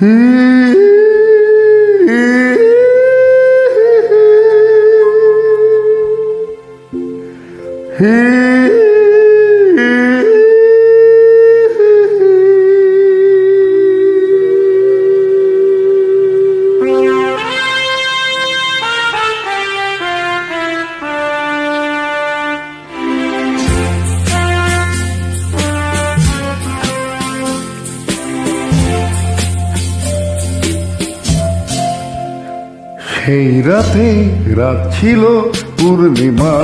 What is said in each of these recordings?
Hmm. সেই রাতে রাত ছিল পূর্ণিমা।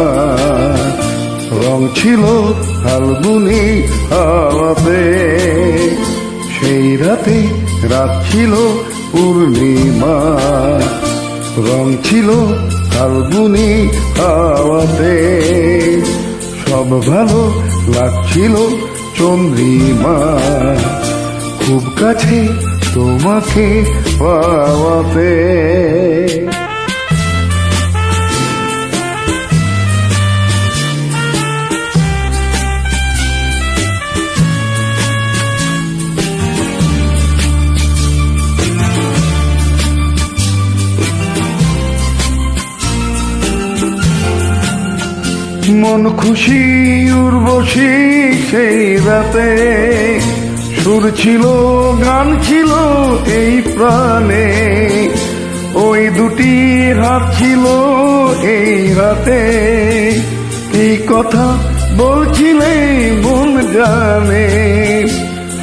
রং ছিল ফাল্গুনি হাওয়াতে সেই রাতে রাত ছিল পূর্ণিমা। রং ছিল ফাল্গুনি হাওয়াতে সব ভালো লাগছিল চন্দ্রিমা। খুব কাছে তোমাকে পাওয়াতে। মন খুশি উর্বশী সেই রাতে। সুর ছিল, গান ছিল এই প্রাণে। ওই দুটি হাত ছিল এই রাতে। কি কথা বলছিলে মন জানে।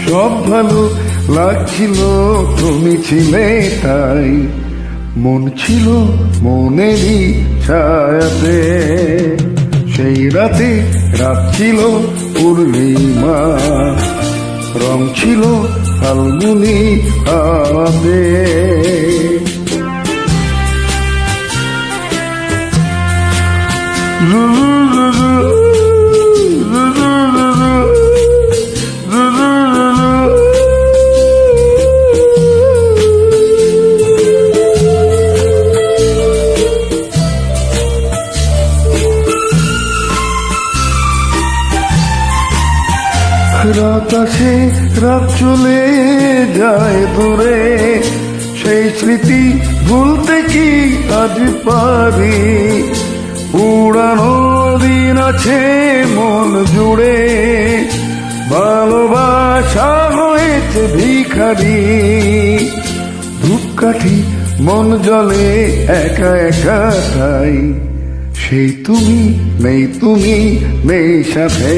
সব ভালো লাগছিল, তুমি ছিলে তাই। মন ছিল মনেরই ছায়াতে। সেই রাতে রাত ছিল পূর্ণিমা। রং ছিল ফাল্গুনি হাওয়াতে রাত রাত চলে যায় দূরে, সেই স্মৃতি ভুলতে কি আজ পারি? উড়ানো দিন আছে মন জুড়ে, ভালোবাসা হয়েছে ভিখারি। ধূপকাঠি মন জলে একা একা তাই, সেই তুমি নেই তুমি নেই সাথে।